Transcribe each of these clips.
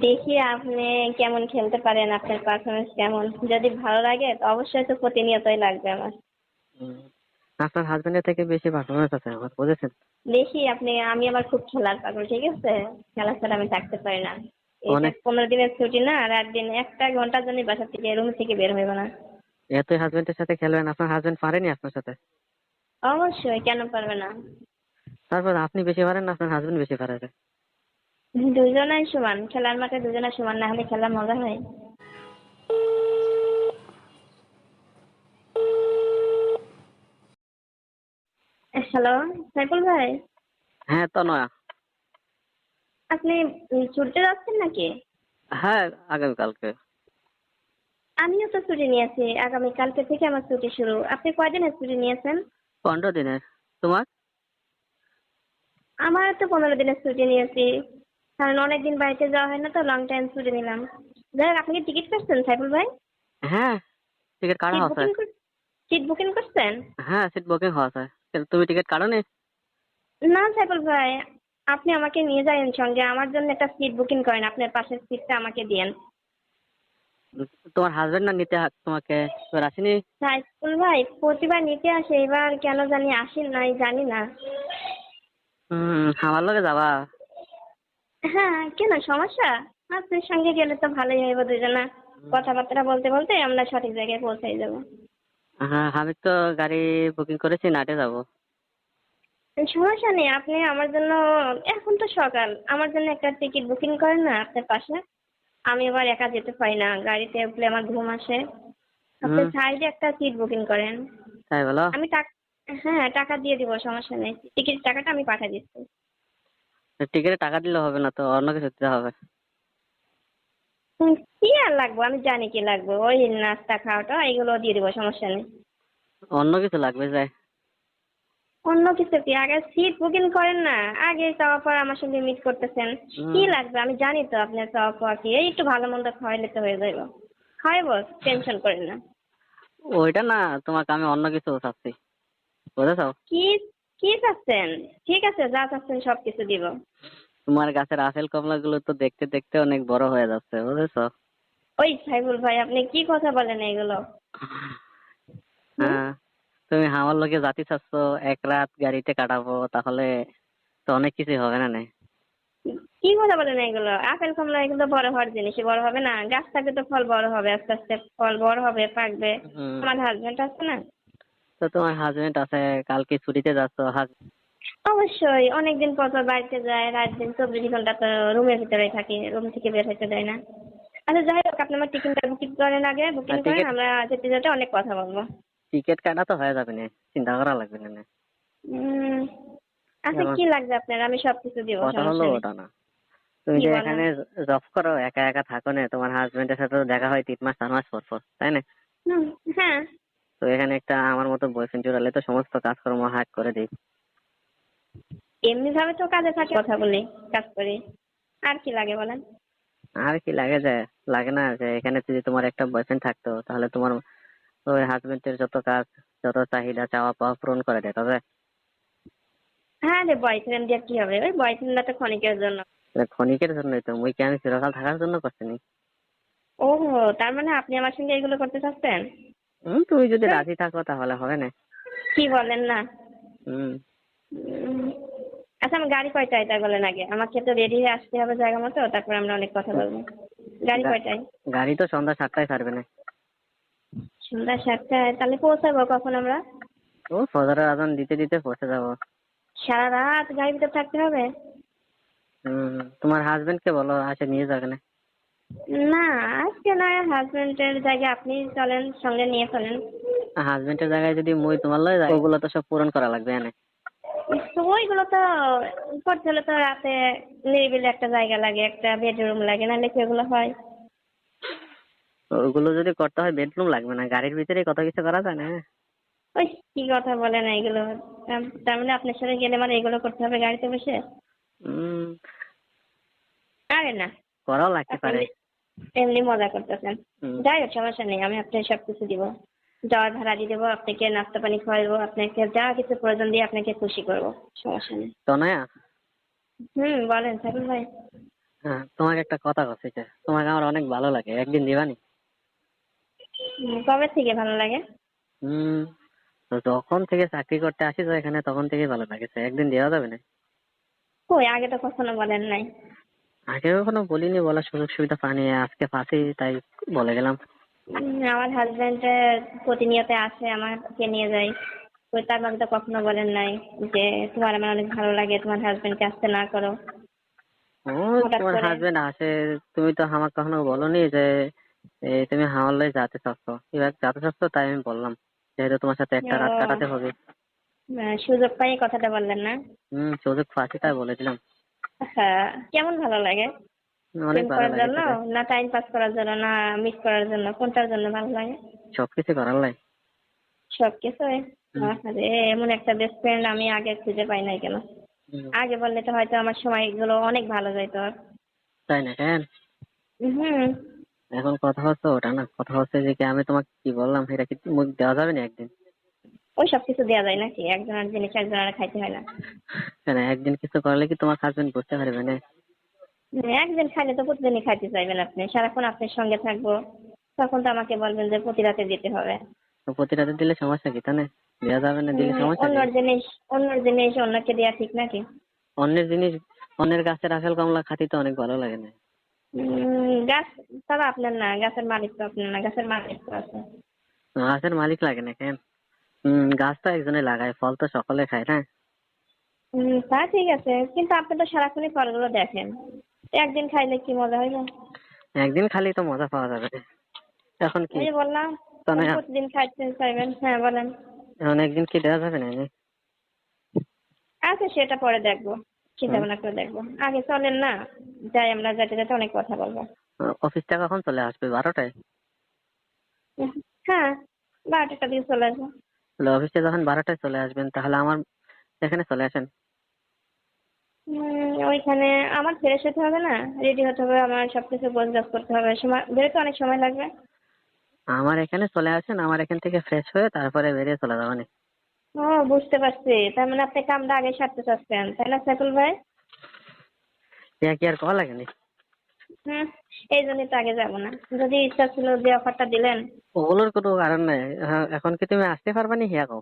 দেখি আপনি কেমন খেলতে পারেন আপনার পারফরমেন্স কেমন। যদি ভালো লাগে তো অবশ্যই তো প্রতিনিয়তই লাগবে আমার। আপনার হাজবেন্ডের থেকে বেশি পারফরমেন্স আছে আমার বুঝেছেন? দেখি আপনি আমি আবার খুব খেলার পাগল ঠিক আছে? খেলা ছাড়া আমি থাকতে পারি না। অনেক- পনেরো দিনের ছুটি না আর একদিন একটা ঘণ্টার জন্য বাসা থেকে রুম থেকে বের হইব না। এতই হাজবেন্ডের সাথে খেলবেন আপনার হাজবেন্ড পারেনি আপনার সাথে? অবশ্যই কেন পারবে না? তারপর আপনি বেশি পারেন না আপনার হাজবেন্ড বেশি পারে দুজনাই সমান খেলার মাঠে দুজনাই সমান না হলে খেলা মজা হয়। হ্যালো সাইফুল ভাই? হ্যাঁ তনয়া। আপনি ছুটতে যাচ্ছেন নাকি? হ্যাঁ আগামীকালকে। আমিও তো ছুটি নিয়েছি আগামী কালকে থেকে আমার ছুটি শুরু। আপনি কয়দিনের ছুটি নিয়েছেন পনেরো দিনের। তোমার? আমার তো পনেরো দিনের ছুটি নিয়েছি কারণ অনেকদিন বাড়িতে যাওয়া হয় না তো লং টাইম ছুটি নিলাম। যাই হোক, আপনি কি টিকিট করছেন সাইফুল ভাই? হ্যাঁ টিকিট কাটা বুকিং সিট বুকিং করছেন? হ্যাঁ সিট বুকিং হচ্ছে কিন্তু তুমি টিকিট কাটো নি না সাইফুল ভাই আপনি আমাকে নিয়ে যাবেন সঙ্গে। আমার জন্য একটা সিট বুকিং করেন। আপনার পাশের সিটটা আমাকে দিয়েন। তোমার হাজবেন্ড না নিতে তোমাকে এবার আসেনি? সাইফুল ভাই প্রতিবার নিতে আসে এবার কেন জানি আসেন নাই জানি না। হুম আমার লগে যাবা। হ্যাঁ কেন? সমস্যা? আপনার সঙ্গে গেলে তো ভালোই হইব দুজনা। কথাবার্তা বলতে বলতে আমরা সঠিক জায়গায় পৌঁছাই যাব। হ্যাঁ আমি তো গাড়ি বুকিং করেছি নাটে যাব। সমস্যা নেই আপনি আমার জন্য এখন তো সকাল। আমার জন্য একটা টিকিট বুকিং করেন না আপনার পাশে। আমি আবার একা যেতে পারি না গাড়িতে উঠলে আমার ঘুম আসে। আপনি সাইডে একটা সিট বুকিং করেন। তাই বলো। আমি টাকা হ্যাঁ টাকা দিয়ে দিব সমস্যা নেই। টিকিট টাকাটা আমি পাঠিয়ে দিচ্ছি। টিকিটে টাকা দিলে হবে না তো অন্য কিছু দিতে হবে। কি আর লাগবো? আমি জানি কি লাগবে। ওই নাস্তা খাওয়াটা এগুলো দিয়ে দিব সমস্যা নেই। অন্য কিছু লাগবে যাই। অন্য কিছু কি? আগে সিট বুকিং করেন না? আগে চাওয়া পর আমার সঙ্গে মিট করতেছেন। কি লাগবে? আমি জানি তো আপনার চাওয়া পাওয়া কি। এই একটু ভালো মন্দ খাওয়াইলে তো হয়ে যাইব। খাইব টেনশন করেন না। ওইটা না তোমাকে আমি অন্য কিছু চাচ্ছি। বুঝেছ? কি? কি চাচ্ছেন ঠিক আছে যা চাচ্ছেন সব কিছু দিব। তোমার গাছের আপেল কমলা গুলো তো দেখতে দেখতে অনেক বড় হয়ে যাচ্ছে বুঝেছ? ওই সাইবুল ভাই আপনি কি কথা বলেন এগুলো? হ্যাঁ তুমি আমার লোকে জাতি চাচ্ছ এক রাত গাড়িতে কাটাবো তাহলে তো অনেক কিছু হবে না নাই কি কথা বলেন এগুলো? আপেল কমলা এগুলো বড় হওয়ার জিনিস বড় হবে না। গাছ থাকলে তো ফল বড় হবে আস্তে আস্তে ফল বড় হবে পাকবে। আমার হাজবেন্ড আছে না? তো তোমার হাজবেন্ড আছে কালকে ছুটিতে যাচ্ছ অবশ্যই অনেকদিন পর পর বাড়িতে যায় রাত দিন চব্বিশ ঘণ্টা তো রুমের ভিতরেই থাকি রুম থেকে বের হতে দেয় না। আচ্ছা যাই হোক আপনি আমার টিকিটটা বুকিং করেন আগে বুকিং করেন আমরা যেতে যেতে অনেক কথা বলব। টিকিট কাটা তো হয়ে যাবে না চিন্তা করা লাগবে না না। আচ্ছা কি লাগবে আপনার? আমি সব কিছু দিব কথা হলো ওটা না। তুমি যে এখানে জব করো একা একা থাকো না তোমার হাজবেন্ডের সাথে দেখা হয় তিন মাস চার মাস পর পর তাই না? হ্যাঁ। তো এখানে একটা আমার মতো বয়ফ্রেন্ড জোড়ালে তো সমস্ত কাজকর্ম হাক করে দিই। এমনি ভাবে তো কাজে থাকে কথা বলি কাজ করি। আর কি লাগে বলেন? আর কি লাগে যে লাগে না যে এখানে যদি তোমার একটা বয়ফ্রেন্ড থাকতো তাহলে তোমার ওই হাজবেন্ডের যত কাজ যত চাহিদা চাওয়া পাওয়া পূরণ করে দেয় তবে হ্যাঁ রে বয়ফ্রেন্ড দিয়ে কি হবে? ওই বয়ফ্রেন্ডটা তো ক্ষণিকের জন্য। ক্ষণিকের জন্যই তো মুই কি আমি চিরকাল থাকার জন্য করছি ও তার মানে আপনি আমার সঙ্গে এগুলো করতে চাচ্ছেন? তুমি যদি রাজি থাকো তাহলে হবে না। কি বলেন না? হুম। আচ্ছা আমার গাড়ি কয়টায় তাই বলেন আগে? আমাকে তো রেডি হয়ে আসতে হবে জায়গা মতো তারপর আমরা অনেক কথা বলব। গাড়ি কয়টায়? গাড়ি তো সন্ধ্যা সাতটায় ছাড়বে না। সন্ধ্যা সাতটায় তাহলে পৌঁছাবো কখন আমরা? ও ফজরের আজান দিতে দিতে পৌঁছে যাব। সারা রাত গাড়ির ভিতর থাকতে হবে? হুম তোমার হাজবেন্ডকে বলো আসে নিয়ে যাবে না। না আজকে নয় হাজবেন্ডের জায়গায় আপনি চলেন সঙ্গে নিয়ে চলেন। হাজবেন্ডের জায়গায় যদি মুই তোমার লয় যাই ওগুলো তো সব পূরণ করা লাগবে না তো ওইগুলো তো করতে হলে তো রাতে নিরিবিলি একটা জায়গা লাগে একটা বেডরুম লাগে নাহলে কি ওগুলো হয়? ওগুলো যদি করতে হয় বেডরুম লাগবে না গাড়ির ভিতরে কত কিছু করা যায় না। ওই কি কথা বলেন এইগুলো? আম, তার মানে আপনার সাথে গেলে মানে এগুলো করতে হবে গাড়িতে বসে? আরে না। করাও লাগতে পারে। এমনি মজা করতেছেন। যাই হোক সমস্যা নেই আমি আপনাকে সব কিছু দিব। যাওয়ার ভাড়া দিয়ে দেবো আপনাকে নাস্তা পানি খাওয়াবো আপনাকে যা কিছু প্রয়োজন দিয়ে আপনাকে খুশি করব সমস্যা নেই। তনয়া? হুম বলেন সাইফুল ভাই। হ্যাঁ তোমাকে একটা কথা যে তোমাকে আমার অনেক ভালো লাগে একদিন দিবানি? কবে থেকে ভালো লাগে? হুম যখন থেকে চাকরি করতে আসি তো এখানে তখন থেকেই ভালো লাগেছে একদিন দেওয়া যাবে না? কই আগে তো কখনো বলেন নাই। আগে কখনো বলিনি বলার সুযোগ সুবিধা পাইনি আজকে ফাঁসি তাই বলে গেলাম। আমার হাজবেন্ড প্রতিনিয়ত আসে আমাকে নিয়ে যায়। তো তার তো কখনো বলেন নাই যে তোমার আমার অনেক ভালো লাগে তোমার হাজবেন্ডকে আসতে না করো। ও তোমার হাজবেন্ড আসে তুমি তো আমাকে কখনো বলনি যে তুমি আমার লয়ে যেতে চাচ্ছ। এবার যেতে চাচ্ছ তাই আমি বললাম যেহেতু তোমার সাথে একটা রাত কাটাতে হবে। আহ, সুযোগ পাই কথাটা বললেন না? হুম সুযোগ ফাঁসি তাই বলেছিলাম হ্যাঁ কেমন ভালো লাগে? অনেক ভালো জন্য? না টাইম পাস করার জন্য না মিস করার জন্য? কোনটার জন্য ভালো লাগে? সবকিছু করার লাই। সব কিছু হুম। আরে এমন একটা বেস্ট ফ্রেন্ড আমি আগে খুঁজে পাই নাই কেন? আগে বললে তো হয়তো আমার সময়গুলো অনেক ভালো যেত তাই না কেন? হুম। এখন কথা হচ্ছে ওটা না কথা হচ্ছে যে কি আমি তোমাকে কি বললাম সেটা কি মুখ দেওয়া যাবে না একদিন? ওই সব কিছু দেওয়া যায় নাকি? একজনের জিনিস একজনের খাইতে হয় না। কেন? একদিন কিছু করলে কি তোমার হাজবেন্ড বুঝতে পারবে না? হুম, একদিন খাইলে তো প্রতিদিনই খাইতে চাইবেন আপনি। সারাক্ষণ আপনার সঙ্গে থাকব। তখন তো আমাকে বলবেন যে প্রতি রাতে দিতে হবে। প্রতি রাতে দিলে সমস্যা কি তাই না দেওয়া যাবে না দিলে সমস্যা অন্যর জিনিস অন্যর জিনিস অন্যকে দেওয়া ঠিক নাকি? অন্যের জিনিস অন্যের গাছের আপেল কমলা খাতি তো অনেক ভালো লাগে না। গাছ তবে আপনার না গাছের মালিক তো আপনার না গাছের মালিক তো আছে। গাছের মালিক লাগে না কেন? হম গাছ তো একজনে লাগায় ফল তো সকলে খায় না? হুম, তা ঠিক আছে কিন্তু আপনি তো সারাক্ষণই ফলগুলো দেখেন। একদিন খাইলে কি মজা হইবে একদিন খালি তো মজা পাওয়া যাবে। এখন কি? ওই বললাম তো না- প্রতিদিন খাইতে চাইবেন। হ্যাঁ বলেন। এখন একদিন কি দেওয়া যাবে না আচ্ছা সেটা পরে দেখব। চিন্তা ভাবনা করে দেখব। আগে চলেন না যাই আমরা যেতে যেতে অনেক কথা বলব। অফিসটা কখন চলে আসবে? বারোটায়? হ্যাঁ বারোটার দিকে চলে আসব। তাহলে অফিসে যখন বারোটায় চলে আসবেন তাহলে আমার এখানে চলে আসেন। ওইখানে আমার ফ্রেশ হতে হবে না? রেডি হতে হবে আমার সবকিছু গোছগাছ করতে হবে। সময় বেরোতে অনেক সময় লাগবে। আমার এখানে চলে আসেন আমার এখান থেকে ফ্রেশ হয়ে তারপরে বেরিয়ে চলে যাবেন ও বুঝতে পারছি। তার মানে আপনি কামটা আগে সারতে চাচ্ছেন তাই না সাইকুল ভাই? কি আর কল লাগেনি? হুম এই জন্যই তো আগে যাব না। যদি ইচ্ছা ছিল যে অফারটা দিলেন। ওগুলোর কোনো কারণ নাই। হ্যাঁ, এখন কি তুমি আসতে পারবা নি হিয়া কও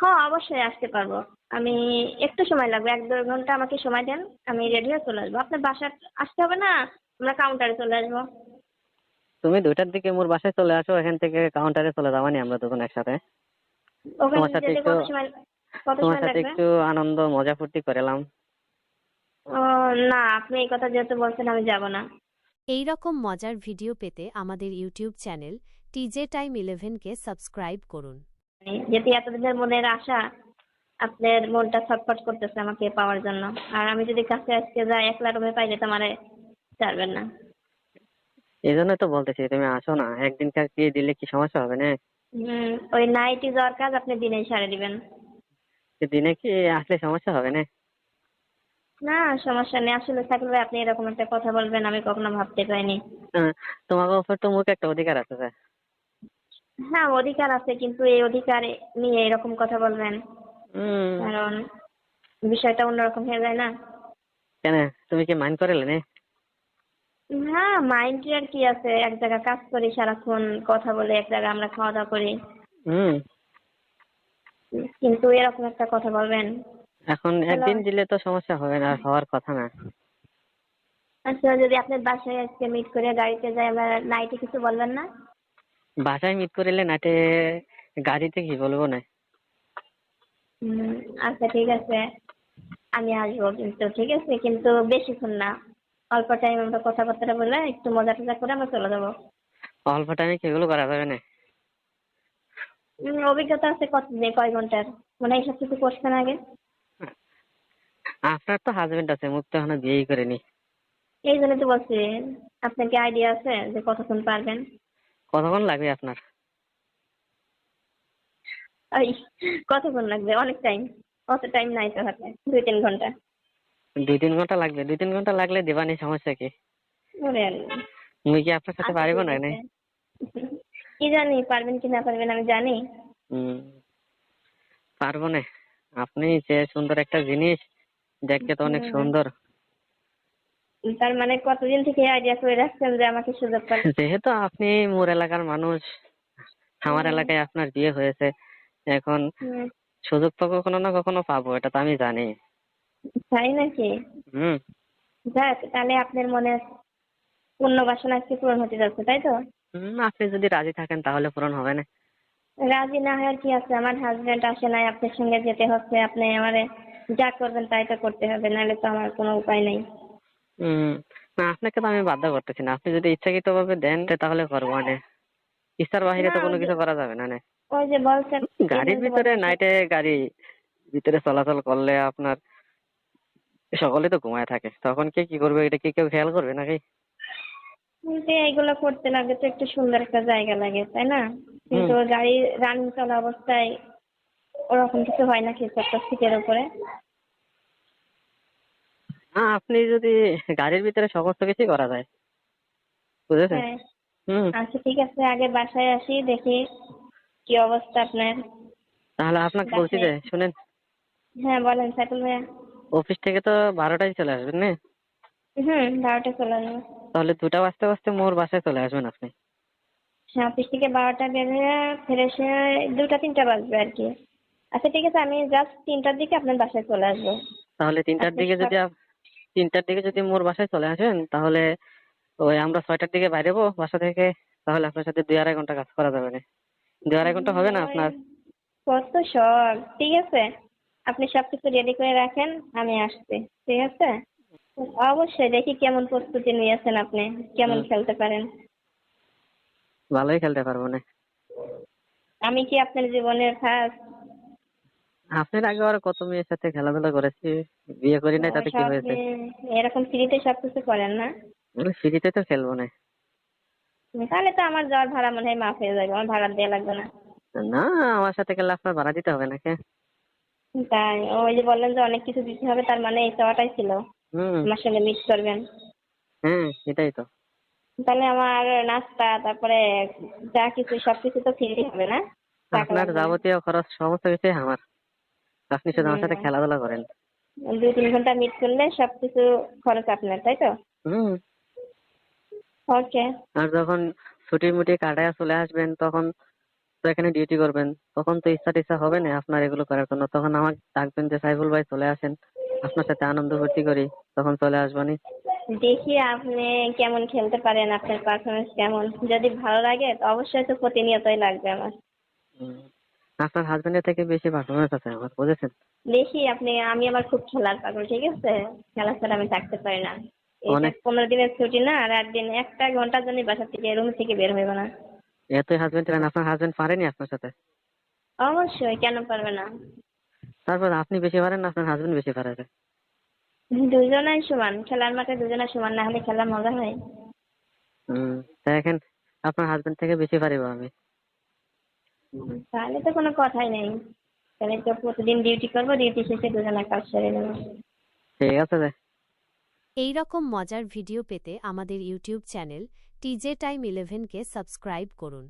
হ্যাঁ অবশ্যই আসতে পারব। আমি একটু সময় লাগবে এক দেড় ঘণ্টা আমাকে সময় দেন আমি রেডি হয়ে চলে আসব। আপনার বাসা আসতে হবে না? আমরা কাউন্টারে চলে আসব। তুমি দুইটার দিকে মোর বাসায় চলে আসো এখান থেকে কাউন্টারে চলে যাবানি আমরা দুজন একসাথে। তোমার সাথে একটু তোমার সাথে একটু আনন্দ মজা ফুর্তি করেলাম ও না আপনি এই কথা যেহেতু বলছেন আমি যাব না। এই রকম মজার ভিডিও পেতে আমাদের ইউটিউব চ্যানেল টিজে টাইম ইলেভেনকে সাবস্ক্রাইব করুন। যেহেতু এতদিনের মনের আশা আপনার মনটা ছটফট করতেছে আমাকে পাওয়ার জন্য। আর আমি যদি কাছে আজকে যাই একলা রুমে পাইলে তো আমারে ছাড়বেন না। এই জন্যই তো বলতেছি তুমি আসো না। একদিন কাজ দিয়ে দিলে কি সমস্যা হবে না? হুম ওই নাইটি যাওয়ার কাজ আপনি দিনেই সারে দিবেন। দিনে কি আসলে সমস্যা হবে না? না সমস্যা নেই। আসলে থাকলে আপনি এরকম একটা কথা বলবেন আমি কখনো ভাবতে পারিনি। তোমার উপর তো মুখে একটা অধিকার আছে স্যার। হ্যাঁ অধিকার আছে কিন্তু এই অধিকার নিয়ে এরকম কথা বলবেন। কারণ বিষয়টা অন্যরকম হয়ে যায় না। কেন? তুমি কি মাইন্ড করে নে? হ্যাঁ মাইন্ডে আর কি আছে? এক জায়গায় কাজ করি সারাক্ষণ কথা বলে এক জায়গায় আমরা খাওয়া দাওয়া করি কিন্তু এরকম একটা কথা বলবেন। এখন একদিন দিলে তো সমস্যা হবে না হওয়ার কথা না। আচ্ছা যদি আপনার বাসায় আজকে মিট করে গাড়িতে যাই আমরা নাইটে কিছু বলবেন না? বাসায় মিট করিলে নাটে গাড়িতে কি বলব না? আচ্ছা ঠিক আছে। আমি আসব কিন্তু ঠিক আছে কিন্তু বেশিক্ষণ না। অল্প টাইম আমরা কথাবার্তা বলে একটু মজা টজা করে আমরা চলে যাব। অল্প টাইমে কি এগুলো করা যাবে না? অভিজ্ঞতা আছে কত কয় ঘণ্টার? মানে এইসব কিছু করছেন আগে। আপনার তো হাজবেন্ড আছে মুখ তো এখনও বিয়েই করেনি এই জন্য তো বলছি আপনার কি আইডিয়া আছে যে কতক্ষণ পারবেন? কতক্ষণ লাগবে আপনার। ওই কতক্ষণ লাগবে অনেক টাইম অত টাইম নাই তো হাতে দুই তিন ঘণ্টা। দুই তিন ঘণ্টা লাগবে দুই তিন ঘণ্টা লাগলে দেবানি সমস্যা কি? ওরে। মুই কি আপনার সাথে আচ্ছা, পারিব না আছে। নে কি জানি পারবেন কি না পারবেন আমি জানি। হুম পারব না। আপনি যে সুন্দর একটা জিনিস দেখতে তো অনেক সুন্দর। তার মানে কতদিন থেকে আইডিয়া করে রাখছেন যে আমাকে সুযোগ পান? যেহেতু আপনি মোর এলাকার মানুষ আমার এলাকায় আপনার বিয়ে হয়েছে এখন সুযোগ তো কখনো না কখনো পাবো এটা তো আমি জানি। তাই নাকি? হুম। যাক তাহলে আপনার মনে পূর্ণ বাসনা আজকে পূরণ হতে যাচ্ছে তাই তো? হুম, আপনি যদি রাজি থাকেন তাহলে পূরণ হবে না। রাজি না হওয়ার কি আছে আমার হাজবেন্ড আসে নাই আপনার সঙ্গে যেতে হচ্ছে আপনি আমারে যা করবেন তাই তো করতে হবে নাহলে তো আমার কোনো উপায় নেই। হুম না আপনাকে তো আমি বাধ্য করতেছি না। আপনি যদি ইচ্ছাকৃত ভাবে দেন তাহলে করব মানে ইচ্ছার বাহিরে তো কোনো কিছু করা যাবে না না ওই যে বলছেন গাড়ির ভিতরে নাইটে গাড়ি ভিতরে চলাচল করলে আপনার সকলে তো ঘুমায় থাকে। তখন কে কি করবে? এটা কি কেউ খেয়াল করবে নাকি? কিন্তু এইগুলো করতে লাগে তো একটু সুন্দর একটা জায়গা লাগে তাই না? কিন্তু গাড়ি রানিং চলা অবস্থায় ওরকম কিছু হয় না কিছু একটা সিটের উপরে? হ্যাঁ আপনি যদি গাড়ির ভিতরে সমস্ত কিছুই করা যায়। বুঝেছেন? হ্যাঁ। হুম। আচ্ছা ঠিক আছে আগে বাসায় আসি দেখি কি অবস্থা আপনার। তাহলে আপনাকে বলছি যে শুনেন। হ্যাঁ বলেন সাইকেল ভাইয়া। অফিস থেকে তো বারোটায় চলে আসবেন না? হুম বারোটা চলে আসব। তাহলে দুটা বাজতে বাজতে মোর বাসায় চলে আসবেন আপনি। হ্যাঁ অফিস থেকে বারোটা বেরিয়ে ফিরে এসে দুটা তিনটা বাজবে আর কি। আচ্ছা ঠিক আছে আমি জাস্ট তিনটার দিকে আপনার বাসায় চলে আসব। তাহলে তিনটার দিকে যদি তিনটার দিকে যদি মোর বাসায় চলে আসেন তাহলে ওই আমরা ছয়টার দিকে বাইরে বাইরেবো বাসা থেকে তাহলে আপনার সাথে দুই আড়াই ঘণ্টা কাজ করা যাবে না দুই আড়াই ঘণ্টা হবে না আপনার? কত শখ ঠিক আছে। আপনি সবকিছু রেডি করে রাখেন আমি আসছি ঠিক আছে? অবশ্যই দেখি কেমন প্রস্তুতি নিয়েছেন আপনি কেমন খেলতে পারেন। ভালোই খেলতে পারব না। আমি কি আপনার জীবনের ফার্স্ট আপনার আগে আর কত মেয়ের সাথে খেলাধুলা করেছি? বিয়ে করি নাই তাতে কি হয়েছে? এরকম ফ্রিতে সবকিছু করেন না। ফ্রিতে তো খেলব না। তাহলে তো আমার যাওয়ার ভাড়া মনে হয় মাফ হয়ে যাবে আমার ভাড়া দেওয়া লাগবে না। না আমার সাথে খেলে আপনার ভাড়া দিতে হবে নাকি? তাই ওই যে বললেন যে অনেক কিছু দিতে হবে তার মানে এই চাওয়াটাই ছিল। আমার সঙ্গে মিক্স করবেন। হ্যাঁ সেটাই তো। তাহলে আমার নাস্তা তারপরে যা কিছু সবকিছু তো ফ্রি হবে না? আপনার। যাবতীয় খরচ সমস্ত কিছুই আমার। আপনি শুধু আমার সাথে খেলাধুলা করেন। দুই তিন ঘণ্টা মিট করলে সবকিছু খরচ আপনার তাই তো? হুম। ওকে আর যখন ছুটি মুটি কাটায় চলে আসবেন তখন তো এখানে ডিউটি করবেন। তখন তো ইচ্ছা টিচ্ছা হবে না আপনার এগুলো করার জন্য। তখন আমাকে ডাকবেন যে সাইফুল ভাই চলে আসেন। আপনার সাথে আনন্দ ফুর্তি করি। তখন চলে আসবানি দেখি আপনি কেমন খেলতে পারেন আপনার পারফরমেন্স কেমন। যদি ভালো লাগে তো অবশ্যই তো প্রতিনিয়তই লাগবে আমার। আপনার হাজবেন্ডের থেকে বেশি পারফরমেন্স আছে আমার বুঝেছেন? দেখি আপনি আমি আবার খুব খেলার পাগল ঠিক আছে? খেলা ছাড়া আমি থাকতে পারি না। অনেক- পনেরো দিনের ছুটি না আর একদিন একটা ঘণ্টার জন্য বাসা থেকে রুম থেকে বের হইব না। এতই হাজবেন্ড ছিলেন আপনার হাজবেন্ড পারেনি আপনার সাথে? অবশ্যই কেন পারবে না? তারপর আপনি বেশি পারেন না আপনার হাজবেন্ড বেশি পারে দুজনাই সমান খেলার মাঠে দুজনাই সমান না হলে খেলা মজা হয় হুম দেখেন আপনার হাজবেন্ড থেকে বেশি পারিব আমি। তাহলে তো কোনো কথাই নেই। তাহলে তো প্রতিদিন ডিউটি করব ডিউটি শেষে দুজনে কাজ সেরে নেব। ঠিক আছে এই রকম মজার ভিডিও পেতে আমাদের ইউটিউব চ্যানেল টিজে টাইম ইলেভেনকে সাবস্ক্রাইব করুন।